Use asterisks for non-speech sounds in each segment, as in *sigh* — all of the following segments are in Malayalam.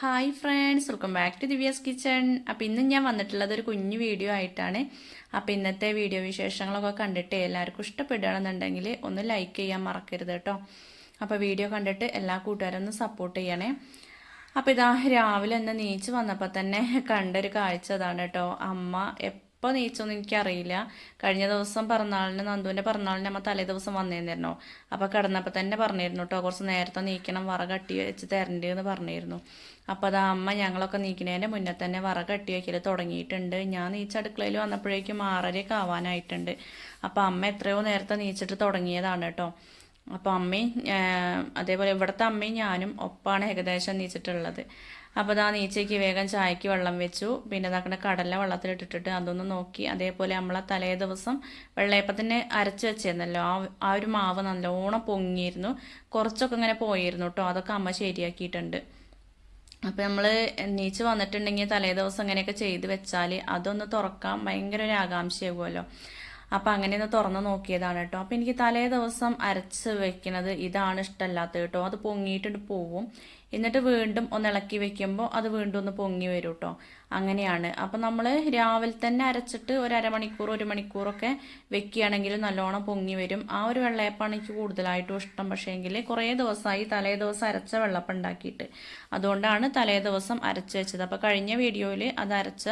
Hi friends welcome back to Divya's kitchen appam ഇന്ന് ഞാൻ വന്നിട്ടുള്ളത് ഒരു കുഞ്ഞു വീഡിയോ ആയിട്ടാണ്. അപ്പം ഇന്നത്തെ വീഡിയോ വിശേഷങ്ങളൊക്കെ കണ്ടിട്ട് എല്ലാവർക്കും ഇഷ്ടപ്പെടുകയാണെന്നുണ്ടെങ്കിൽ ഒന്ന് ലൈക്ക് ചെയ്യാൻ മറക്കരുത് കേട്ടോ. അപ്പോൾ വീഡിയോ കണ്ടിട്ട് എല്ലാ കൂട്ടുകാരും ഒന്ന് സപ്പോർട്ട് ചെയ്യണേ. അപ്പോൾ ഇതാ രാവിലെ ഒന്ന് നീച്ച് വന്നപ്പോൾ തന്നെ കണ്ടൊരു കാഴ്ച അതാണ് കേട്ടോ. അമ്മ എപ്പോൾ നീച്ചൊന്നും എനിക്കറിയില്ല. കഴിഞ്ഞ ദിവസം പിറന്നാളിന് നന്ദുവിന്റെ പിറന്നാളിന് അമ്മ തലേ ദിവസം വന്നിരുന്നോ അപ്പോൾ കിടന്നപ്പോൾ തന്നെ പറഞ്ഞിരുന്നു കേട്ടോ കുറച്ച് നേരത്തെ നീക്കണം വറ കട്ടി വെച്ച് തരണ്ടേ എന്ന് പറഞ്ഞിരുന്നു. അപ്പോൾ അത് അമ്മ ഞങ്ങളൊക്കെ നീക്കുന്നതിന്റെ മുന്നേ തന്നെ വറ കട്ടി വയ്ക്കൽ തുടങ്ങിയിട്ടുണ്ട്. ഞാൻ നീച്ച അടുക്കളയിൽ വന്നപ്പോഴേക്കും ആറരയൊക്കെ ആവാനായിട്ടുണ്ട്. അപ്പോൾ അമ്മ എത്രയോ നേരത്തെ നീച്ചിട്ട് തുടങ്ങിയതാണ് കേട്ടോ അപ്പോൾ അമ്മയും അതേപോലെ ഇവിടുത്തെ അമ്മയും ഞാനും ഒപ്പാണ് ഏകദേശം നീച്ചിട്ടുള്ളത്. അപ്പോൾ ഇതാ നീച്ചയ്ക്ക് വേഗം ചായക്ക് വെള്ളം വെച്ചു. പിന്നെ ഇതാക്കണ കടല വെള്ളത്തിലിട്ടിട്ട് അതൊന്ന് നോക്കി. അതേപോലെ നമ്മളെ തലേ ദിവസം വെള്ളയപ്പത്തിന് അരച്ച് വെച്ചിരുന്നല്ലോ ആ ആ ഒരു മാവ് നല്ലോണം പൊങ്ങിയിരുന്നു. കുറച്ചൊക്കെ ഇങ്ങനെ പോയിരുന്നു കേട്ടോ അതൊക്കെ അമ്മ ശരിയാക്കിയിട്ടുണ്ട്. അപ്പോൾ നമ്മൾ നീച്ച് വന്നിട്ടുണ്ടെങ്കിൽ തലേ ദിവസം അങ്ങനെയൊക്കെ ചെയ്ത് വെച്ചാൽ അതൊന്ന് തുറക്കാൻ ഭയങ്കര ഒരു ആകാംക്ഷയാകുമല്ലോ അപ്പോൾ അങ്ങനെ ഒന്ന് തുറന്ന് നോക്കിയതാണ് കേട്ടോ. അപ്പോൾ എനിക്ക് തലേ ദിവസം അരച്ച് വെക്കുന്നത് ഇതാണ് ഇഷ്ടമല്ലാത്തത് കേട്ടോ. അത് പൊങ്ങിയിട്ടിട്ട് പോവും. എന്നിട്ട് വീണ്ടും ഒന്ന് ഇളക്കി വെക്കുമ്പോൾ അത് വീണ്ടും ഒന്ന് പൊങ്ങി വരും കേട്ടോ. അങ്ങനെയാണ്. അപ്പം നമ്മൾ രാവിലെ തന്നെ അരച്ചിട്ട് ഒരു അരമണിക്കൂർ ഒരു മണിക്കൂറൊക്കെ വെക്കുകയാണെങ്കിൽ നല്ലോണം പൊങ്ങി വരും. ആ ഒരു വെള്ളയപ്പാണ് എനിക്ക് കൂടുതലായിട്ടും ഇഷ്ടം. പക്ഷേ എങ്കിൽ കുറേ ദിവസമായി തലേ ദിവസം അരച്ച വെള്ളപ്പം ഉണ്ടാക്കിയിട്ട്. അതുകൊണ്ടാണ് തലേ ദിവസം അരച്ച് വെച്ചത്. അപ്പോൾ കഴിഞ്ഞ വീഡിയോയിൽ അത് അരച്ച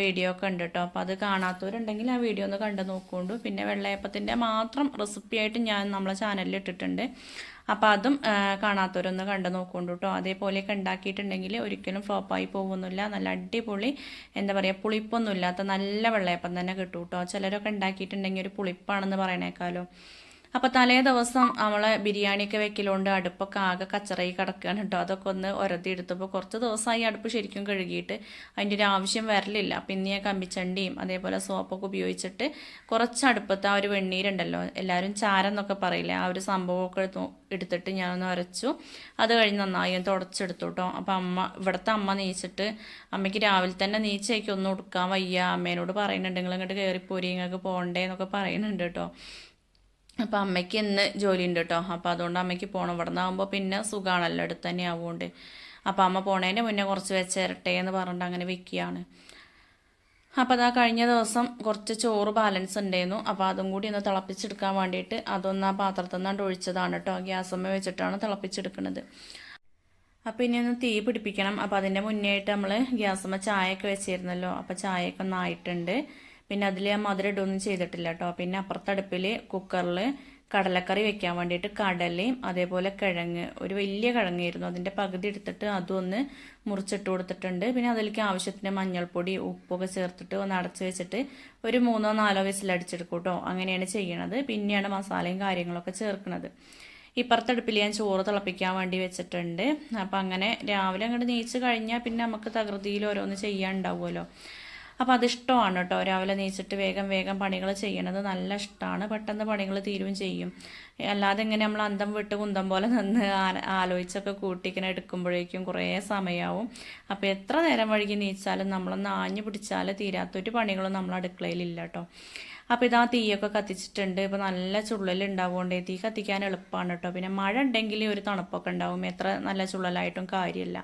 വീഡിയോ ഒക്കെ ഉണ്ട് കേട്ടോ അപ്പോൾ അത് കാണാത്തവരുണ്ടെങ്കിൽ ആ വീഡിയോ ഒന്ന് കണ്ടു നോക്കുകൊണ്ടു പിന്നെ വെള്ളയപ്പത്തിന്റെ മാത്രം റെസിപ്പി ആയിട്ട് ഞാൻ നമ്മളെ ചാനലിൽ ഇട്ടിട്ടുണ്ട്. അപ്പോൾ അതും കാണാത്തവരൊന്ന് കണ്ടു നോക്കുകൊണ്ട് കേട്ടോ അതേപോലെയൊക്കെ ഉണ്ടാക്കിയിട്ടുണ്ടെങ്കിൽ ഒരിക്കലും ഫ്ലോപ്പായി പോകുന്നില്ല നല്ല അടിപൊളി എന്താ പറയുക പുളിപ്പൊന്നും ഇല്ലാത്ത നല്ല വെള്ളയപ്പം തന്നെ കിട്ടും കേട്ടോ ചിലരൊക്കെ ഉണ്ടാക്കിയിട്ടുണ്ടെങ്കിൽ ഒരു പുളിപ്പാണെന്ന് പറയണേക്കാലോ അപ്പോൾ തലേ ദിവസം നമ്മളെ ബിരിയാണിയൊക്കെ വെക്കലുണ്ട് അടുപ്പൊക്കെ ആകെ കച്ചറയി കിടക്കുകയാണ് കേട്ടോ അതൊക്കെ ഒന്ന് ഒരതി എടുത്തപ്പോൾ കുറച്ച് ദിവസമായി അടുപ്പ് ശരിക്കും കഴുകിയിട്ട് അതിന്റെ ഒരു ആവശ്യം വരലില്ല. പിന്നെ ഞാൻ കമ്പിച്ചണ്ടിയും അതേപോലെ സോപ്പൊക്കെ ഉപയോഗിച്ചിട്ട് കുറച്ച് അടുപ്പത്ത് ആ ഒരു വെണ്ണീരുണ്ടല്ലോ എല്ലാവരും ചാരം എന്നൊക്കെ പറയില്ലേ ആ ഒരു സംഭവമൊക്കെ എടുത്തിട്ട് ഞാനൊന്ന് ഉരച്ചു അത് കഴിഞ്ഞ് നന്നായി തുടച്ചെടുത്തു കേട്ടോ അപ്പോൾ അമ്മ ഇവിടുത്തെ അമ്മ നീച്ചിട്ട് അമ്മയ്ക്ക് രാവിലെ തന്നെ നീച്ചേക്ക് ഒന്നും ഉടുക്കാൻ വയ്യ. അമ്മേനോട് പറയുന്നുണ്ട് നിങ്ങൾ ഇങ്ങോട്ട് കയറിപ്പോരി നിങ്ങൾക്ക് പോകണ്ടേ എന്നൊക്കെ പറയുന്നുണ്ട് കേട്ടോ അപ്പോൾ അമ്മയ്ക്ക് ഇന്ന് ജോലി ഉണ്ട് കേട്ടോ അപ്പോൾ അതുകൊണ്ട് അമ്മയ്ക്ക് പോകണം ഇവിടെ നിന്നാകുമ്പോൾ പിന്നെ സുഖമാണല്ലോ അടുത്ത് തന്നെ ആവുകൊണ്ട് അപ്പോൾ അമ്മ പോണേന്റെ മുന്നേ കുറച്ച് വെച്ചേരട്ടെ എന്ന് പറഞ്ഞിട്ട് അങ്ങനെ വെക്കുകയാണ് അപ്പോൾ അതാ കഴിഞ്ഞ ദിവസം കുറച്ച് ചോറ് ബാലൻസ് ഉണ്ടായിരുന്നു. അപ്പോൾ അതും കൂടി ഒന്ന് തിളപ്പിച്ചെടുക്കാൻ വേണ്ടിയിട്ട് അതൊന്ന് ആ പാത്രത്തിൽ നിന്നാണ്ട് ഒഴിച്ചതാണ് കേട്ടോ ഗ്യാസമ്മ വെച്ചിട്ടാണ് തിളപ്പിച്ചെടുക്കുന്നത് അപ്പോൾ ഇനി ഒന്ന് തീ പിടിപ്പിക്കണം. അപ്പോൾ അതിന്റെ മുന്നേ ആയിട്ട് നമ്മൾ ഗ്യാസമ്മ ചായയൊക്കെ വെച്ചിരുന്നല്ലോ. അപ്പോൾ ചായയൊക്കെ ഒന്നായിട്ടുണ്ട് പിന്നെ അതിൽ ഞാൻ മധുരം ഇടൊന്നും ചെയ്തിട്ടില്ല കേട്ടോ. പിന്നെ അപ്പുറത്തടുപ്പിൽ കുക്കറിൽ കടലക്കറി വെക്കാൻ വേണ്ടിയിട്ട് കടലയും അതേപോലെ കിഴങ്ങ് ഒരു വലിയ കിഴങ്ങായിരുന്നു. അതിന്റെ പകുതി എടുത്തിട്ട് അതും ഒന്ന് മുറിച്ചിട്ട് കൊടുത്തിട്ടുണ്ട്. പിന്നെ അതിലേക്ക് ആവശ്യത്തിന് മഞ്ഞൾപ്പൊടി ഉപ്പൊക്കെ ചേർത്തിട്ട് ഒന്ന് അടച്ച് വെച്ചിട്ട് ഒരു മൂന്നോ നാലോ വിസിലടിച്ചെടുക്കും കേട്ടോ. അങ്ങനെയാണ് ചെയ്യണത്. പിന്നെയാണ് മസാലയും കാര്യങ്ങളൊക്കെ ചേർക്കുന്നത് ഇപ്പുറത്തടുപ്പിൽ ഞാൻ ചോറ് തിളപ്പിക്കാൻ വേണ്ടി വെച്ചിട്ടുണ്ട്. അപ്പം അങ്ങനെ രാവിലെ അങ്ങോട്ട് നീച്ച് കഴിഞ്ഞാൽ പിന്നെ നമുക്ക് തകൃതിയിൽ ഓരോന്ന് ചെയ്യാൻ ഉണ്ടാവുമല്ലോ. അപ്പോൾ അതിഷ്ടമാണ് കേട്ടോ. രാവിലെ നീച്ചിട്ട് വേഗം വേഗം പണികൾ ചെയ്യണത് നല്ല ഇഷ്ടമാണ് പെട്ടെന്ന് പണികൾ തീരുകയും ചെയ്യും. അല്ലാതെ ഇങ്ങനെ നമ്മൾ അന്തം വിട്ട് കുന്തം പോലെ നിന്ന് ആലോചിച്ചൊക്കെ കൂട്ടിങ്ങനെ എടുക്കുമ്പോഴേക്കും കുറേ സമയമാവും അപ്പോൾ എത്ര നേരം വഴുകി നീച്ചാലും നമ്മളൊന്ന് ആഞ്ഞു പിടിച്ചാൽ തീരാത്തൊരു പണികളും നമ്മൾ അടുക്കളയിലില്ല കേട്ടോ. അപ്പോൾ ഇതാ തീയൊക്കെ കത്തിച്ചിട്ടുണ്ട്. ഇപ്പോൾ നല്ല ചുള്ളലുണ്ടാവുകൊണ്ട് തീ കത്തിക്കാൻ എളുപ്പമാണ് കേട്ടോ. പിന്നെ മഴ ഉണ്ടെങ്കിൽ ഒരു തണുപ്പൊക്കെ ഉണ്ടാവും. എത്ര നല്ല ചുള്ളലായിട്ടും കാര്യമില്ല.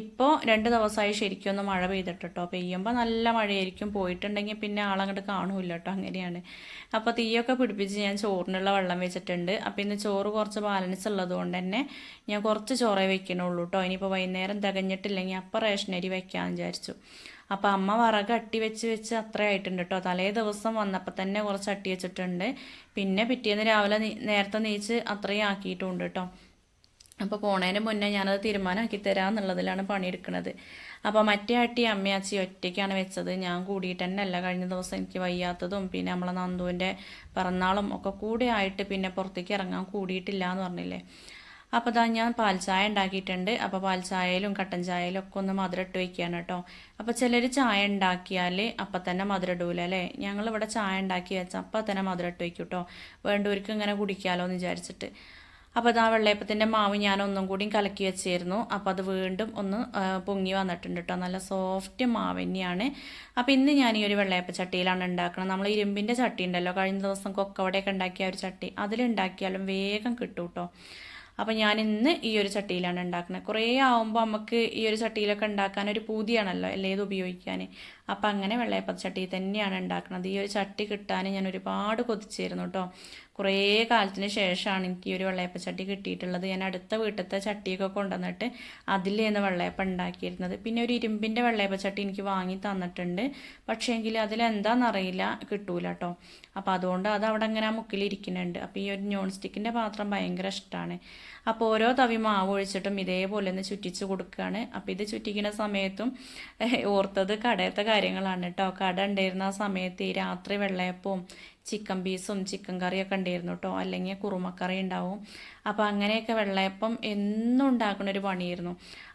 ഇപ്പോൾ രണ്ട് ദിവസമായി ശരിക്കും ഒന്ന് മഴ പെയ്തിട്ട് കേട്ടോ. പെയ്യുമ്പോൾ നല്ല മഴയായിരിക്കും. പോയിട്ടുണ്ടെങ്കിൽ പിന്നെ ആളങ്ങോട്ട് കാണൂല കേട്ടോ. അങ്ങനെയാണ്. അപ്പോൾ തീയൊക്കെ പിടിപ്പിച്ച് ഞാൻ ചോറിനുള്ള വെള്ളം വെച്ചിട്ടുണ്ട്. അപ്പോൾ ഇന്ന് ചോറ് കുറച്ച് ബാലൻസ് ഉള്ളത് കൊണ്ട് തന്നെ ഞാൻ കുറച്ച് ചോറേ വെക്കണുള്ളൂ കേട്ടോ ഇനിയിപ്പോൾ വൈകുന്നേരം തികഞ്ഞിട്ടില്ലെങ്കിൽ അപ്പം റേഷനരി വെക്കാമെന്ന് വിചാരിച്ചു. അപ്പോൾ അമ്മ വറക് അട്ടി വെച്ച് വെച്ച് അത്ര ആയിട്ടുണ്ട് കേട്ടോ തലേ ദിവസം വന്നപ്പോൾ തന്നെ കുറച്ച് അട്ടി വെച്ചിട്ടുണ്ട്. പിന്നെ പിറ്റേന്ന് രാവിലെ നേരത്തെ നീച്ച് അത്രയും ആക്കിയിട്ടുണ്ട് കേട്ടോ അപ്പോൾ പോണേന് മുന്നേ ഞാനത് തീരുമാനമാക്കി തരാമെന്നുള്ളതിലാണ് പണിയെടുക്കുന്നത് അപ്പോൾ മറ്റേ ആട്ടി അമ്മയാച്ചി ഒറ്റയ്ക്കാണ് വെച്ചത്. ഞാൻ കൂടിയിട്ട് തന്നെ അല്ല കഴിഞ്ഞ ദിവസം എനിക്ക് വയ്യാത്തതും പിന്നെ നമ്മളെ നന്ദുവിന്റെ പിറന്നാളും ഒക്കെ കൂടെ ആയിട്ട് പിന്നെ പുറത്തേക്ക് ഇറങ്ങാൻ കൂടിയിട്ടില്ല എന്ന് പറഞ്ഞില്ലേ. അപ്പോൾ ഇതാ ഞാൻ പാൽ ചായ ഉണ്ടാക്കിയിട്ടുണ്ട്. അപ്പോൾ പാൽ ചായയിലും കട്ടൻ ചായയിലും ഒക്കെ ഒന്ന് മധുരം ഇട്ട് വയ്ക്കുകയാണ് കേട്ടോ. അപ്പോൾ ചിലർ ചായ ഉണ്ടാക്കിയാൽ അപ്പം തന്നെ മധുരം ഇടൂല അല്ലേ? ഞങ്ങളിവിടെ ചായ ഉണ്ടാക്കി വെച്ചാൽ അപ്പം തന്നെ മധുരം ഇട്ട് വയ്ക്കും കേട്ടോ. വേണ്ടവർക്ക് ഇങ്ങനെ കുടിക്കാമല്ലോ എന്ന് വിചാരിച്ചിട്ട്. അപ്പോൾ ആ വെള്ളയപ്പത്തിന്റെ മാവ് ഞാൻ ഒന്നും കൂടി കലക്കി വെച്ചിരുന്നു. അപ്പോൾ അത് വീണ്ടും ഒന്ന് പൊങ്ങി വന്നിട്ടുണ്ട് കേട്ടോ നല്ല സോഫ്റ്റ് മാവ് തന്നെയാണ്. അപ്പോൾ ഇന്ന് ഞാൻ ഈ ഒരു വെള്ളയപ്പ ചട്ടിയിലാണ് ഉണ്ടാക്കുന്നത്. നമ്മൾ ഇരുമ്പിന്റെ ചട്ടി ഉണ്ടല്ലോ. കഴിഞ്ഞ ദിവസം കൊക്കവടയൊക്കെ ഉണ്ടാക്കിയ ഒരു ചട്ടി. അതിലുണ്ടാക്കിയാലും വേഗം കിട്ടും കേട്ടോ അപ്പോൾ ഞാൻ ഇന്ന് ഈ ഒരു ചട്ടിയിലാണ് ഉണ്ടാക്കുന്നത്. കുറേ ആവുമ്പോൾ നമുക്ക് ഈ ഒരു ചട്ടിയിലൊക്കെ ഉണ്ടാക്കാൻ ഒരു പൂതിയാണല്ലോ അല്ലേത് ഉപയോഗിക്കാൻ. അപ്പോൾ അങ്ങനെ വെള്ളയപ്പ ചട്ടി തന്നെയാണ് ഉണ്ടാക്കുന്നത്. ഈ ഒരു ചട്ടി കിട്ടാൻ ഞാൻ ഒരുപാട് കൊതിച്ചിരുന്നു കേട്ടോ കുറേ കാലത്തിന് ശേഷമാണ് എനിക്ക് ഈ ഒരു വെള്ളയപ്പ ചട്ടി കിട്ടിയിട്ടുള്ളത്. ഞാൻ അടുത്ത വീട്ടിലത്തെ ചട്ടിയൊക്കെ കൊണ്ടുവന്നിട്ട് അതിൽ നിന്ന് വെള്ളയപ്പം ഉണ്ടാക്കിയിരുന്നത്. പിന്നെ ഒരു ഇരുമ്പിന്റെ വെള്ളയപ്പ ചട്ടി എനിക്ക് വാങ്ങി തന്നിട്ടുണ്ട്. പക്ഷേങ്കിൽ അതിലെന്താണെന്നറിയില്ല കിട്ടൂല കേട്ടോ അപ്പോൾ അതുകൊണ്ട് അത് അവിടെ അങ്ങനെ മുക്കിലിരിക്കുന്നുണ്ട് അപ്പോൾ ഈ ഒരു നോൺ സ്റ്റിക്കിന്റെ പാത്രം ഭയങ്കര ഇഷ്ടമാണ് അപ്പോൾ ഓരോ തവി മാവ് ഒഴിച്ചിട്ടും ഇതേപോലെ ഒന്ന് ചുറ്റിച്ച് കൊടുക്കുകയാണ് അപ്പോൾ ഇത് ചുറ്റിക്കുന്ന സമയത്തും ഓർത്തത് കടയത്തെ കാര്യങ്ങളാണ് കേട്ടോ കട ഉണ്ടായിരുന്ന ആ സമയത്ത് ഈ രാത്രി വെള്ളയപ്പവും ചിക്കൻ പീസും ചിക്കൻ കറിയൊക്കെ ഉണ്ടായിരുന്നു കേട്ടോ അല്ലെങ്കിൽ കുറുമക്കറി ഉണ്ടാവും. അപ്പോൾ അങ്ങനെയൊക്കെ വെള്ളയപ്പം എന്നും ഉണ്ടാക്കുന്ന ഒരു പണിയായിരുന്നു.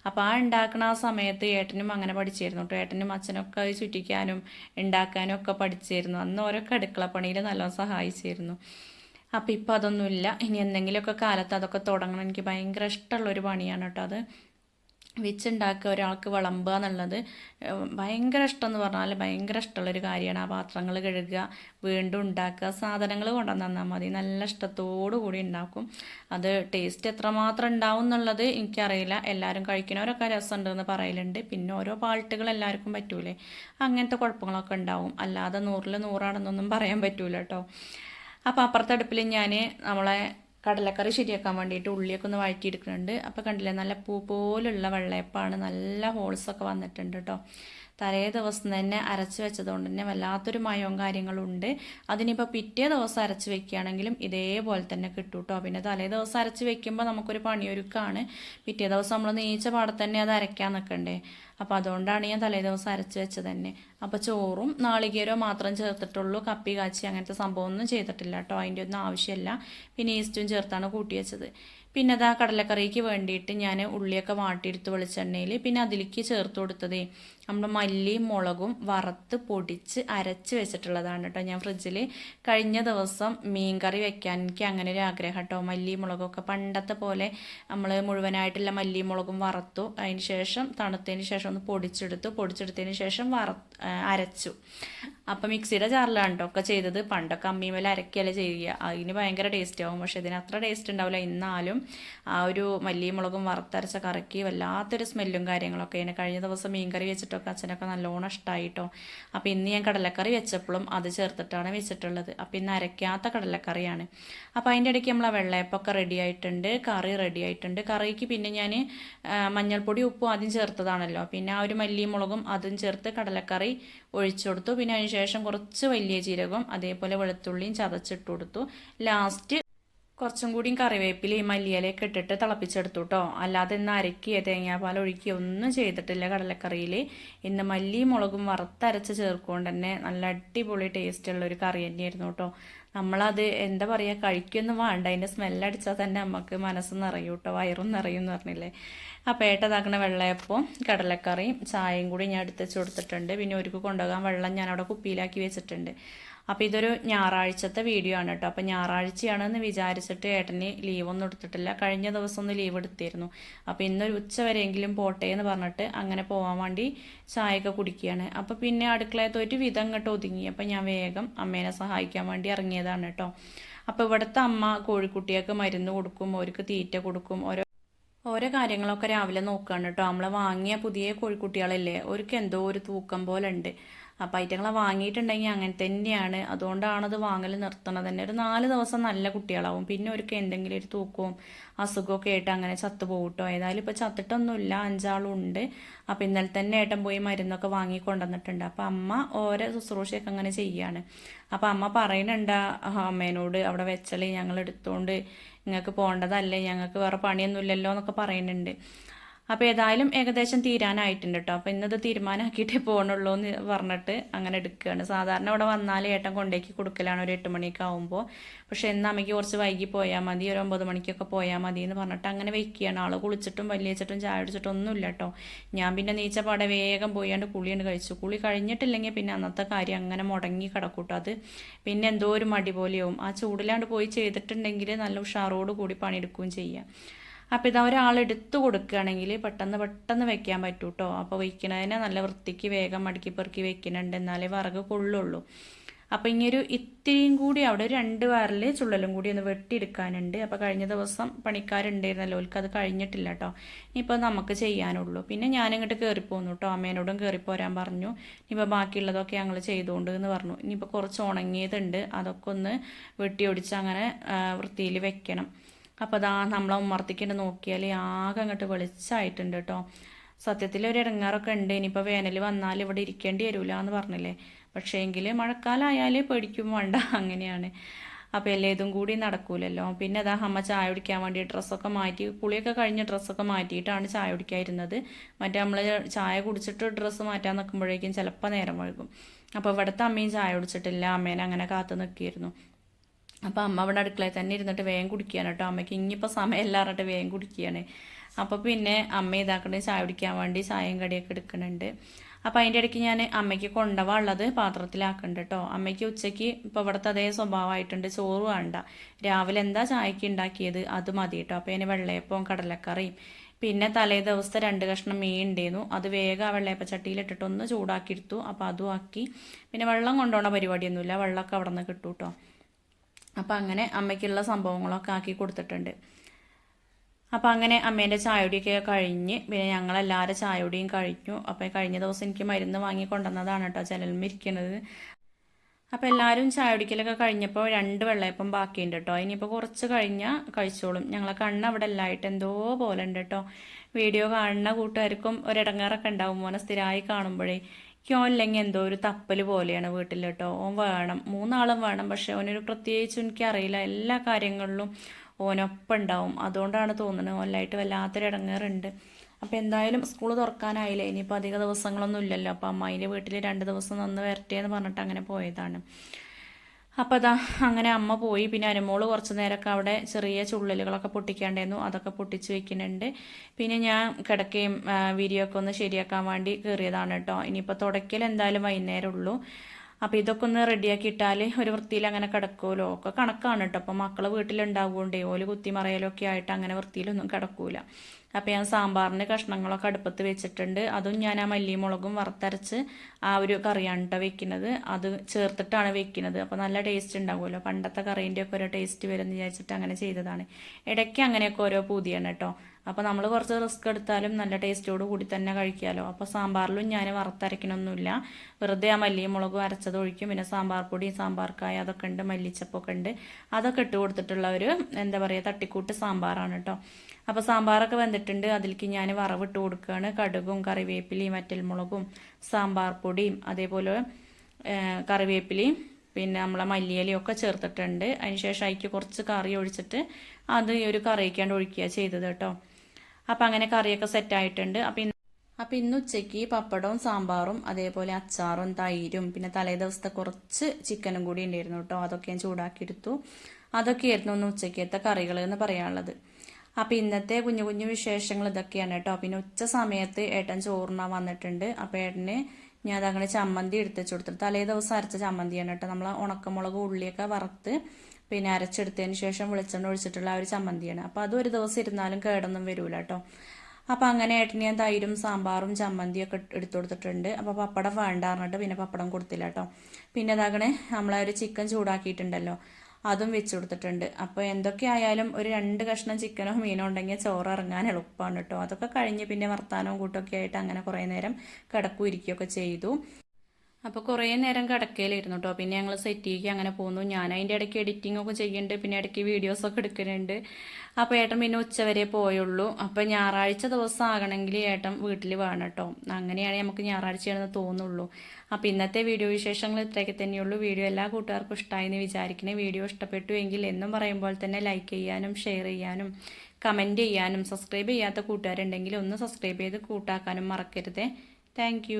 അപ്പോൾ ആ ഉണ്ടാക്കുന്ന ആ സമയത്ത് ഏട്ടനും അങ്ങനെ പഠിച്ചിരുന്നു കേട്ടോ ഏട്ടനും അച്ഛനൊക്കെ അത് ചുറ്റിക്കാനും ഉണ്ടാക്കാനും ഒക്കെ പഠിച്ചിരുന്നു. അന്ന് ഓരോക്കെ അടുക്കള പണിയിൽ നല്ലോണം സഹായിച്ചിരുന്നു. അപ്പോൾ ഇപ്പോൾ അതൊന്നുമില്ല. ഇനി എന്തെങ്കിലുമൊക്കെ കാലത്ത് അതൊക്കെ തുടങ്ങണം. എനിക്ക് ഭയങ്കര ഇഷ്ടമുള്ള ഒരു പണിയാണ് കേട്ടോ അത്. വെച്ചുണ്ടാക്കുക ഒരാൾക്ക് വിളമ്പുക എന്നുള്ളത് ഭയങ്കര ഇഷ്ടം എന്ന് പറഞ്ഞാൽ ഭയങ്കര ഇഷ്ടമുള്ളൊരു കാര്യമാണ്. ആ പാത്രങ്ങൾ കഴുകുക വീണ്ടും ഉണ്ടാക്കുക സാധനങ്ങൾ കൊണ്ടുവന്ന് തന്നാൽ മതി. നല്ല ഇഷ്ടത്തോടു കൂടി ഉണ്ടാക്കും. അത് ടേസ്റ്റ് എത്രമാത്രം ഉണ്ടാവും എന്നുള്ളത് എനിക്കറിയില്ല. എല്ലാവരും കഴിക്കുന്നവരൊക്കെ രസമുണ്ടെന്ന് പറയലുണ്ട്. പിന്നെ ഓരോ പാൾട്ടുകൾ എല്ലാവർക്കും പറ്റൂലേ. അങ്ങനത്തെ കുഴപ്പങ്ങളൊക്കെ ഉണ്ടാവും. അല്ലാതെ നൂറിൽ നൂറാണെന്നൊന്നും പറയാൻ പറ്റൂല കേട്ടോ. അപ്പോൾ അപ്പുറത്തെ അടുപ്പിൽ ഞാൻ നമ്മളെ കടലക്കറി ശരിയാക്കാൻ വേണ്ടിയിട്ട് ഉള്ളിയൊക്കെ ഒന്ന് വഴറ്റിയെടുക്കുന്നുണ്ട്. അപ്പോൾ കണ്ടില്ലേ നല്ല പൂ പോലുള്ള വെള്ളയപ്പാണ് നല്ല ഹോൾസൊക്കെ വന്നിട്ടുണ്ട് കേട്ടോ തലേ ദിവസം തന്നെ അരച്ച് വെച്ചതുകൊണ്ട് തന്നെ വല്ലാത്തൊരു മയവും കാര്യങ്ങളുണ്ട് അതിനിപ്പോൾ പിറ്റേ ദിവസം അരച്ച് വെക്കുകയാണെങ്കിലും ഇതേപോലെ തന്നെ കിട്ടും കേട്ടോ പിന്നെ തലേ ദിവസം അരച്ച് വെക്കുമ്പോൾ നമുക്കൊരു പണിയൊരുക്കാണ്. പിറ്റേ ദിവസം നമ്മൾ നീച്ച പാടെ തന്നെ അത് അരയ്ക്കാൻ നിൽക്കണ്ടേ അപ്പോൾ അതുകൊണ്ടാണ് ഞാൻ തലേ ദിവസം അരച്ച് വെച്ചത് തന്നെ. അപ്പോൾ ചോറും നാളികേരവും മാത്രം ചേർത്തിട്ടുള്ളൂ. കപ്പി കാച്ചി അങ്ങനത്തെ സംഭവമൊന്നും ചെയ്തിട്ടില്ല കേട്ടോ. അതിന്റെ ഒന്നും ആവശ്യമില്ല പിന്നെ ഈസ്റ്റും ചേർത്താണ് കൂട്ടി വെച്ചത്. പിന്നെ അത് കടലക്കറിക്ക് വേണ്ടിയിട്ട് ഞാൻ ഉള്ളിയൊക്കെ വാട്ടിയെടുത്ത് വെളിച്ചെണ്ണയിൽ പിന്നെ അതിലേക്ക് ചേർത്ത് കൊടുത്തതേ. നമ്മൾ മല്ലിയും മുളകും വറുത്ത് പൊടിച്ച് അരച്ച് വെച്ചിട്ടുള്ളതാണ് കേട്ടോ ഞാൻ ഫ്രിഡ്ജിൽ. കഴിഞ്ഞ ദിവസം മീൻ കറി വെക്കാൻ എനിക്ക് അങ്ങനെ ഒരു ആഗ്രഹം കേട്ടോ. മല്ലി മുളകൊക്കെ പണ്ടത്തെ പോലെ നമ്മൾ മുഴുവനായിട്ടുള്ള മല്ലി മുളകും വറുത്തു. അതിന് ശേഷം തണുത്തതിന് ശേഷം ഒന്ന് പൊടിച്ചെടുത്തു. പൊടിച്ചെടുത്തതിന് ശേഷം വറ അരച്ചു. അപ്പം മിക്സിയുടെ ജാറിലാണ് കേട്ടോ ഒക്കെ ചെയ്തത്. പണ്ടൊക്കെ അമ്മീമൽ അരക്കുകയല്ലേ ചെയ്യുക. അതിന് ഭയങ്കര ടേസ്റ്റ് ആവും. പക്ഷേ ഇതിന് അത്ര ടേസ്റ്റ് ഉണ്ടാവില്ല. എന്നാലും ആ ഒരു മല്ലിയും മുളകും വറുത്തരച്ച കറക്കി വല്ലാത്തൊരു സ്മെല്ലും കാര്യങ്ങളൊക്കെ ഇതിന് കഴിഞ്ഞ ദിവസം മീൻകറി വെച്ചിട്ടൊക്കെ അച്ഛനൊക്കെ നല്ലോണം ഇഷ്ടമായിട്ടോ അപ്പോൾ ഇന്ന് ഞാൻ കടലക്കറി വെച്ചപ്പോഴും അത് ചേർത്തിട്ടാണ് വെച്ചിട്ടുള്ളത്. അപ്പോൾ ഇന്ന് അരയ്ക്കാത്ത കടലക്കറിയാണ്. അപ്പോൾ അതിന്റെ ഇടയ്ക്ക് നമ്മൾ ആ വെള്ളയപ്പൊക്കെ റെഡി ആയിട്ടുണ്ട് കറി റെഡി ആയിട്ടുണ്ട്. കറിക്ക് പിന്നെ ഞാൻ മഞ്ഞൾപ്പൊടി ഉപ്പും ആദ്യം ചേർത്തതാണല്ലോ. പിന്നെ ആ ഒരു മല്ലിയും മുളകും അതും ചേർത്ത് കടലക്കറി ഒഴിച്ചു കൊടുത്തു. പിന്നെ അതിന് ശേഷം കുറച്ച് വലിയ ജീരകം അതേപോലെ വെളുത്തുള്ളിയും ചതച്ചിട്ട് കൊടുത്തു. ലാസ്റ്റ് കുറച്ചും കൂടിയും കറിവേപ്പിലയും മല്ലിയിലയൊക്കെ ഇട്ടിട്ട് തിളപ്പിച്ചെടുത്തു കേട്ടോ അല്ലാതെ ഇന്ന് അരക്കിയ തേങ്ങാപ്പാൽ ഒഴുക്കിയ ഒന്നും ചെയ്തിട്ടില്ല കടലക്കറിയിൽ. ഇന്ന് മല്ലിയും മുളകും വറുത്തരച്ച് ചേർക്കുകൊണ്ട് തന്നെ നല്ല അടിപൊളി ടേസ്റ്റ് ഉള്ള ഒരു കറി തന്നെയായിരുന്നു കേട്ടോ നമ്മളത് എന്താ പറയുക കഴിക്കൊന്നും വേണ്ട. അതിന്റെ സ്മെല്ലടിച്ചാൽ തന്നെ നമുക്ക് മനസ്സ് നിറയും കേട്ടോ വയറും നിറയും എന്ന് പറഞ്ഞില്ലേ. ആ ഏട്ടതാക്കണ വെള്ളയപ്പം കടലക്കറിയും ചായയും കൂടി ഞാൻ എടുത്ത് വെച്ച് കൊടുത്തിട്ടുണ്ട്. പിന്നെ ഒരുക്ക് കൊണ്ടുപോകാൻ വെള്ളം ഞാൻ അവിടെ കുപ്പിയിലാക്കി വെച്ചിട്ടുണ്ട്. അപ്പോൾ ഇതൊരു ഞായറാഴ്ചത്തെ വീഡിയോ ആണ് കേട്ടോ അപ്പോൾ ഞായറാഴ്ചയാണെന്ന് വിചാരിച്ചിട്ട് ഏട്ടന് ലീവൊന്നും എടുത്തിട്ടില്ല. കഴിഞ്ഞ ദിവസം ഒന്ന് ലീവ് എടുത്തിരുന്നു. അപ്പോൾ ഇന്നൊരു ഉച്ച വരെയെങ്കിലും പോട്ടെ എന്ന് പറഞ്ഞിട്ട് അങ്ങനെ പോകാൻ വേണ്ടി ചായയൊക്കെ കുടിക്കുകയാണ്. അപ്പോൾ പിന്നെ അടുക്കളയത്ത് ഒരു വിധം അങ്ങോട്ട് ഒതുങ്ങി. അപ്പോൾ ഞാൻ വേഗം അമ്മേനെ സഹായിക്കാൻ വേണ്ടി ഇറങ്ങിയതാണ് കേട്ടോ അപ്പോൾ ഇവിടുത്തെ അമ്മ കോഴിക്കുട്ടിയൊക്കെ മരുന്ന് കൊടുക്കും അവർക്ക് തീറ്റ കൊടുക്കും ഓരോ ഓരോ കാര്യങ്ങളൊക്കെ രാവിലെ നോക്കുകയാണ് കേട്ടോ നമ്മളെ വാങ്ങിയ പുതിയ കോഴിക്കുട്ടികളല്ലേ അവർക്ക് എന്തോ ഒരു തൂക്കം പോലെ ഉണ്ട് അപ്പം ഐറ്റങ്ങളെ വാങ്ങിയിട്ടുണ്ടെങ്കിൽ അങ്ങനെ തന്നെയാണ്. അതുകൊണ്ടാണ് അത് വാങ്ങൽ നിർത്തണത് തന്നെ ഒരു നാല് ദിവസം നല്ല കുട്ടികളാവും. പിന്നെ അവർക്ക് എന്തെങ്കിലും ഒരു തൂക്കവും അസുഖമൊക്കെ ആയിട്ട് അങ്ങനെ ചത്തു പോകട്ടോ ഏതായാലും ഇപ്പോൾ ചത്തിട്ടൊന്നുമില്ല. അഞ്ചാളുണ്ട്. അപ്പം ഇന്നലെ തന്നെ ഏട്ടൻ പോയി മരുന്നൊക്കെ വാങ്ങി കൊണ്ടുവന്നിട്ടുണ്ട്. അപ്പം അമ്മ ഓരോ ശുശ്രൂഷയൊക്കെ അങ്ങനെ ചെയ്യാണ്. അപ്പം അമ്മ പറയുന്നുണ്ട് അമ്മേനോട് അവിടെ വെച്ചല്ലേ ഞങ്ങൾ എടുത്തുകൊണ്ട് നിങ്ങൾക്ക് പോകേണ്ടതല്ലേ ഞങ്ങൾക്ക് വേറെ പണിയൊന്നുമില്ലല്ലോ എന്നൊക്കെ പറയുന്നുണ്ട്. അപ്പോൾ ഏതായാലും ഏകദേശം തീരാനായിട്ടുണ്ട് കേട്ടോ അപ്പോൾ ഇന്നത് തീരുമാനമാക്കിയിട്ടേ പോകണുള്ളൂ എന്ന് പറഞ്ഞിട്ട് അങ്ങനെ എടുക്കുകയാണ് സാധാരണ ഇവിടെ വന്നാൽ ഏട്ടൻ കൊണ്ടേക്ക് കൊടുക്കലാണ് ഒരു എട്ട് മണിയൊക്കെ ആകുമ്പോൾ പക്ഷേ എന്നാൽ അമ്മയ്ക്ക് കുറച്ച് വൈകി പോയാൽ മതി ഒരു ഒമ്പത് മണിക്കൊക്കെ പോയാൽ മതി എന്ന് പറഞ്ഞിട്ട് അങ്ങനെ വെക്കുകയാണ്. ആൾ കുളിച്ചിട്ടും വലിയച്ചിട്ടും ചായ അടിച്ചിട്ടും ഒന്നുമില്ല കേട്ടോ ഞാൻ പിന്നെ നീച്ച പാടെ വേഗം പോയാണ്ട് കുളിയുണ്ട് കഴിച്ചു കുളി കഴിഞ്ഞിട്ടില്ലെങ്കിൽ പിന്നെ അന്നത്തെ കാര്യം അങ്ങനെ മുടങ്ങി കിടക്കൂട്ടോ അത് പിന്നെ എന്തോ ഒരു മടി പോലെയാവും. ആ ചൂടിലാണ്ട് പോയി ചെയ്തിട്ടുണ്ടെങ്കിൽ നല്ല ഉഷാറോട് കൂടി പണിയെടുക്കുകയും ചെയ്യാം. അപ്പോൾ ഇതാ ഒരാൾ എടുത്തു കൊടുക്കുകയാണെങ്കിൽ പെട്ടെന്ന് പെട്ടെന്ന് വെക്കാൻ പറ്റൂ കേട്ടോ അപ്പോൾ വയ്ക്കണതിനെ നല്ല വൃത്തിക്ക് വേഗം മടക്കി പെറുക്കി വെക്കുന്നുണ്ട്. എന്നാലേ വിറക് കൊള്ളുള്ളൂ. അപ്പോൾ ഇനിയൊരു ഇത്തിരിയും കൂടി അവിടെ രണ്ട് വാറിൽ ചുള്ളലും കൂടി ഒന്ന് വെട്ടിയെടുക്കാനുണ്ട്. അപ്പോൾ കഴിഞ്ഞ ദിവസം പണിക്കാരുണ്ടായിരുന്നല്ലോ. ഓൽക്ക് അത് കഴിഞ്ഞിട്ടില്ല കേട്ടോ ഇനിയിപ്പോൾ നമുക്ക് ചെയ്യാനുള്ളൂ. പിന്നെ ഞാനിങ്ങോട്ട് കയറിപ്പോന്നു കേട്ടോ അമ്മേനോടും കയറിപ്പോരാൻ പറഞ്ഞു. ഇനിയിപ്പോൾ ബാക്കിയുള്ളതൊക്കെ ഞങ്ങൾ ചെയ്തുകൊണ്ട് എന്ന് പറഞ്ഞു. ഇനിയിപ്പോൾ കുറച്ച് ഉണങ്ങിയതുണ്ട്. അതൊക്കെ ഒന്ന് വെട്ടിയൊടിച്ച് അങ്ങനെ വൃത്തിയിൽ വെക്കണം. അപ്പോൾ അതാ നമ്മളെ ഉമ്മർത്തിക്കൊണ്ട് നോക്കിയാൽ ആകെ അങ്ങോട്ട് വെളിച്ചായിട്ടുണ്ട് കേട്ടോ സത്യത്തിൽ ഒരു ഇടങ്ങാറൊക്കെ ഉണ്ട് ഇനിയിപ്പോൾ വേനൽ വന്നാൽ ഇവിടെ ഇരിക്കേണ്ടി വരില്ല എന്ന് പറഞ്ഞില്ലേ. പക്ഷേ എങ്കിൽ മഴക്കാലമായാൽ പേടിക്കും വേണ്ട. *laughs* അങ്ങനെയാണ്. അപ്പോൾ എല്ലേതും കൂടി നടക്കൂലല്ലോ. പിന്നെ അതാ അമ്മ ചായ കുടിക്കാൻ വേണ്ടി ഡ്രസ്സൊക്കെ മാറ്റി കുളിയൊക്കെ കഴിഞ്ഞ് ഡ്രസ്സൊക്കെ മാറ്റിയിട്ടാണ് ചായ കുടിക്കാതിരുന്നത് മറ്റേ നമ്മൾ ചായ കുടിച്ചിട്ട് ഡ്രസ്സ് മാറ്റാൻ നിൽക്കുമ്പോഴേക്കും ചിലപ്പോൾ നേരം വൈകും. അപ്പോൾ ഇവിടുത്തെ അമ്മയും ചായ കുടിച്ചിട്ടില്ല. അമ്മേനെ അങ്ങനെ കാത്തു നിൽക്കിയിരുന്നു അപ്പോൾ അമ്മ അവിടെ അടുക്കളയിൽ തന്നെ ഇരുന്നിട്ട് വേഗം കുടിക്കുകയാണ് കേട്ടോ. അമ്മയ്ക്ക് ഇനിയിപ്പോൾ സമയമില്ല പറഞ്ഞിട്ട് വേഗം കുടിക്കുകയാണ്. അപ്പോൾ പിന്നെ അമ്മ ഇതാക്കണേ ചായ കുടിക്കാൻ വേണ്ടി ചായയും കടിയൊക്കെ എടുക്കുന്നുണ്ട്. അപ്പോൾ അതിന്റെ ഇടയ്ക്ക് ഞാൻ അമ്മയ്ക്ക് കൊണ്ടുപോകാനുള്ളത് പാത്രത്തിലാക്കുന്നുണ്ട് കേട്ടോ. അമ്മയ്ക്ക് ഉച്ചയ്ക്ക് ഇപ്പോൾ ഇവിടുത്തെ അതേ സ്വഭാവമായിട്ടുണ്ട്. ചോറ് വേണ്ട. രാവിലെ എന്താ ചായക്ക് ഉണ്ടാക്കിയത് അത് മതി കേട്ടോ. അപ്പോൾ അതിന് വെള്ളയപ്പവും കടലക്കറിയും. പിന്നെ തലേ ദിവസത്തെ രണ്ട് കഷ്ണം മീൻ ഉണ്ടായിരുന്നു. അത് വേഗം ആ വെള്ളയപ്പ ചട്ടിയിലിട്ടിട്ടൊന്ന് ചൂടാക്കി അപ്പോൾ അതും ആക്കി. പിന്നെ വെള്ളം കൊണ്ടുപോകണ പരിപാടിയൊന്നുമില്ല. വെള്ളമൊക്കെ അവിടെ നിന്ന് കിട്ടും കേട്ടോ. അപ്പം അങ്ങനെ അമ്മയ്ക്കുള്ള സംഭവങ്ങളൊക്കെ ആക്കി കൊടുത്തിട്ടുണ്ട്. അപ്പോൾ അങ്ങനെ അമ്മേന്റെ ചായയുടിയൊക്കെ കഴിഞ്ഞ് പിന്നെ ഞങ്ങളെല്ലാവരും ചായയുടിയും കഴിഞ്ഞു. അപ്പോൾ കഴിഞ്ഞ ദിവസം എനിക്ക് മരുന്ന് വാങ്ങി കൊണ്ടുവന്നതാണ് കേട്ടോ ചിലൽമ ഇരിക്കുന്നത്. അപ്പോൾ എല്ലാവരും ചായയുടിക്കലൊക്കെ കഴിഞ്ഞപ്പോൾ രണ്ട് വെള്ളയപ്പം ബാക്കിയുണ്ട് കേട്ടോ. ഇനിയിപ്പോൾ കുറച്ച് കഴിഞ്ഞാൽ കഴിച്ചോളും. ഞങ്ങളെ കണ്ണ് അവിടെ എല്ലായിട്ട് എന്തോ പോലെ ഉണ്ട് കേട്ടോ. വീഡിയോ കാണുന്ന കൂട്ടുകാർക്കും ഒരിടങ്ങാറൊക്കെ ഉണ്ടാവും. മോനെ സ്ഥിരമായി കാണുമ്പോഴേ. ഓൻ അല്ലെങ്കിൽ എന്തോ ഒരു തപ്പൽ പോലെയാണ് വീട്ടിൽ കേട്ടോ. ഓൻ വേണം മൂന്നാളും വേണം പക്ഷെ ഓനൊരു പ്രത്യേകിച്ച് എനിക്കറിയില്ല എല്ലാ കാര്യങ്ങളിലും ഓനൊപ്പം ഉണ്ടാവും. അതുകൊണ്ടാണ് തോന്നുന്നത് ഓനായിട്ട് വല്ലാത്തൊരു ഇടങ്ങേറുണ്ട്. അപ്പോൾ എന്തായാലും സ്കൂൾ തുറക്കാനായില്ല? ഇനിയിപ്പോൾ അധിക ദിവസങ്ങളൊന്നും ഇല്ലല്ലോ. അപ്പോൾ അമ്മായിന്റെ വീട്ടിൽ രണ്ട് ദിവസം നിന്ന് വരട്ടെ എന്ന് പറഞ്ഞിട്ട് അങ്ങനെ പോയതാണ്. അപ്പോൾ അതാ അങ്ങനെ അമ്മ പോയി. പിന്നെ അനുമോൾ കുറച്ച് നേരമൊക്കെ അവിടെ ചെറിയ ചുള്ളലുകളൊക്കെ പൊട്ടിക്കാണ്ടായിരുന്നു. അതൊക്കെ പൊട്ടിച്ച് വെക്കുന്നുണ്ട്. പിന്നെ ഞാൻ കിടക്കുകയും വീഡിയോ ഒക്കെ ഒന്ന് ശരിയാക്കാൻ വേണ്ടി കയറിയതാണ് കേട്ടോ. ഇനിയിപ്പോൾ തുടയ്ക്കൽ എന്തായാലും വൈകുന്നേരം ഉള്ളൂ. അപ്പോൾ ഇതൊക്കെ ഒന്ന് റെഡിയാക്കി ഇട്ടാൽ ഒരു വൃത്തിയിൽ അങ്ങനെ കിടക്കുമല്ലോ. ഒക്കെ കണക്കാണ് കേട്ടോ അപ്പോൾ മക്കൾ വീട്ടിലുണ്ടാവുകൊണ്ടേ ഓൽ കുത്തിമറയലൊക്കെ ആയിട്ട് അങ്ങനെ വൃത്തിയിലൊന്നും കിടക്കൂല. അപ്പോൾ ഞാൻ സാമ്പാറിന് കഷ്ണങ്ങളൊക്കെ അടുപ്പത്ത് വെച്ചിട്ടുണ്ട്. അതും ഞാൻ ആ മല്ലിമുളകും വറുത്തരച്ച് ആ ഒരു കറിയാണ് കേട്ടോ വെക്കുന്നത്. അത് ചേർത്തിട്ടാണ് വെക്കുന്നത്. അപ്പോൾ നല്ല ടേസ്റ്റ് ഉണ്ടാവുമല്ലോ. പണ്ടത്തെ കറീന്റെ ഒക്കെ ഒരു ടേസ്റ്റ് വരും എന്ന് വിചാരിച്ചിട്ട് അങ്ങനെ ചെയ്തതാണ്. ഇടയ്ക്ക് അങ്ങനെയൊക്കെ ഓരോ പൂതിയാണ് കേട്ടോ അപ്പോൾ നമ്മൾ കുറച്ച് റിസ്ക് എടുത്താലും നല്ല ടേസ്റ്റോട് കൂടി തന്നെ കഴിക്കാമല്ലോ അപ്പോൾ സാമ്പാറിലും ഞാൻ വറുത്തരയ്ക്കണമൊന്നുമില്ല വെറുതെ ആ മല്ലിയും മുളകും അരച്ചത് ഒഴിക്കും. പിന്നെ സാമ്പാർ പൊടി സാമ്പാർക്കായ അതൊക്കെ ഉണ്ട് മല്ലിച്ചപ്പൊക്കെ ഉണ്ട്. അതൊക്കെ ഇട്ട് കൊടുത്തിട്ടുള്ള ഒരു എന്താ പറയുക തട്ടിക്കൂട്ട് സാമ്പാറാണ് കേട്ടോ അപ്പോൾ സാമ്പാറൊക്കെ വന്നിട്ടുണ്ട് അതിലേക്ക് ഞാൻ വറവിട്ട് കൊടുക്കുകയാണ് കടുകും കറിവേപ്പിലയും മറ്റൽമുളകും സാമ്പാർ പൊടിയും അതേപോലെ കറിവേപ്പിലയും പിന്നെ നമ്മളെ മല്ലിയിലയും ഒക്കെ ചേർത്തിട്ടുണ്ട്. അതിനുശേഷം അതിക്ക് കുറച്ച് കറി ഒഴിച്ചിട്ട് അത് ഈ ഒരു കറിയിക്കാണ്ട് ഒഴിക്കുക ചെയ്തത് കേട്ടോ അപ്പം അങ്ങനെ കറിയൊക്കെ സെറ്റായിട്ടുണ്ട് അപ്പം ഇന്ന് അപ്പം ഇന്ന് ഉച്ചയ്ക്ക് പപ്പടവും സാമ്പാറും അതേപോലെ അച്ചാറും തൈരും പിന്നെ തലേ ദിവസത്തെ കുറച്ച് ചിക്കനും കൂടി ഉണ്ടായിരുന്നു കേട്ടോ. അതൊക്കെ ഞാൻ ചൂടാക്കിയെടുത്തു. അതൊക്കെയായിരുന്നു ഒന്ന് ഉച്ചയ്ക്കത്തെ കറികൾ എന്ന് പറയാനുള്ളത്. അപ്പം ഇന്നത്തെ കുഞ്ഞു കുഞ്ഞു വിശേഷങ്ങൾ ഇതൊക്കെയാണ് കേട്ടോ. പിന്നെ ഉച്ച സമയത്ത് ഏട്ടൻ ചോറിന വന്നിട്ടുണ്ട്. അപ്പം ഏട്ടന് ഞാൻ അതങ്ങനെ ചമ്മന്തി എടുത്ത് വെച്ച് കൊടുത്തിട്ട് തലേ ദിവസം അരച്ച ചമ്മന്തിയാണ് കേട്ടോ. നമ്മൾ ഉണക്കമുളക് ഉള്ളിയൊക്കെ വറുത്ത് പിന്നെ അരച്ചെടുത്തതിന് ശേഷം വെളിച്ചെണ്ണ ഒഴിച്ചിട്ടുള്ള ആ ഒരു ചമ്മന്തിയാണ്. അപ്പോൾ അത് ഒരു ദിവസം ഇരുന്നാലും കേടൊന്നും വരൂല കേട്ടോ അപ്പം അങ്ങനെ ഏട്ടന് ഞാൻ തൈരും സാമ്പാറും ചമ്മന്തിയും ഒക്കെ എടുത്തു കൊടുത്തിട്ടുണ്ട്. അപ്പോൾ പപ്പടം വേണ്ട പറഞ്ഞിട്ട് പിന്നെ പപ്പടം കൊടുത്തില്ല കേട്ടോ പിന്നെ അതാകണേ നമ്മളെ ഒരു ചിക്കൻ ചൂടാക്കിയിട്ടുണ്ടല്ലോ അതും വെച്ച് കൊടുത്തിട്ടുണ്ട്. അപ്പോൾ എന്തൊക്കെ ആയാലും ഒരു രണ്ട് കഷ്ണം ചിക്കനോ മീനോ ഉണ്ടെങ്കിൽ ചോറ് ഇറങ്ങാൻ എളുപ്പമാണ് കേട്ടോ അതൊക്കെ കഴിഞ്ഞ് പിന്നെ വർത്താനവും കൂട്ടൊക്കെ ആയിട്ട് അങ്ങനെ കുറേ നേരം കിടക്കും ഇരിക്കുകയൊക്കെ ചെയ്തു. അപ്പോൾ കുറേ നേരം കിടക്കയിലിരുന്നു കേട്ടോ പിന്നെ ഞങ്ങൾ സെറ്റിക്ക് അങ്ങനെ പോന്നു. ഞാൻ അതിന്റെ ഇടയ്ക്ക് എഡിറ്റിംഗ് ഒക്കെ ചെയ്യുന്നുണ്ട് പിന്നെ ഇടയ്ക്ക് വീഡിയോസൊക്കെ എടുക്കുന്നുണ്ട് അപ്പോൾ ഏട്ടൻ പിന്നെ ഉച്ചവരെ പോയുള്ളൂ. അപ്പോൾ ഞായറാഴ്ച ദിവസം ആകണമെങ്കിൽ ഏട്ടൻ വീട്ടിൽ വേണം കേട്ടോ അങ്ങനെയാണ് നമുക്ക് ഞായറാഴ്ചയാണെന്ന് തോന്നുള്ളൂ. അപ്പോൾ ഇന്നത്തെ വീഡിയോ വിശേഷങ്ങൾ ഇത്രയൊക്കെ തന്നെയുള്ളൂ. വീഡിയോ എല്ലാ കൂട്ടുകാർക്കും ഇഷ്ടമായി എന്ന് വിചാരിക്കണേ. വീഡിയോ ഇഷ്ടപ്പെട്ടു എങ്കിൽ എന്നും പറയുമ്പോൾ തന്നെ ലൈക്ക് ചെയ്യാനും ഷെയർ ചെയ്യാനും കമന്റ് ചെയ്യാനും സബ്സ്ക്രൈബ് ചെയ്യാത്ത കൂട്ടുകാരുണ്ടെങ്കിൽ ഒന്ന് സബ്സ്ക്രൈബ് ചെയ്ത് കൂട്ടാക്കാനും മറക്കരുതേ. താങ്ക്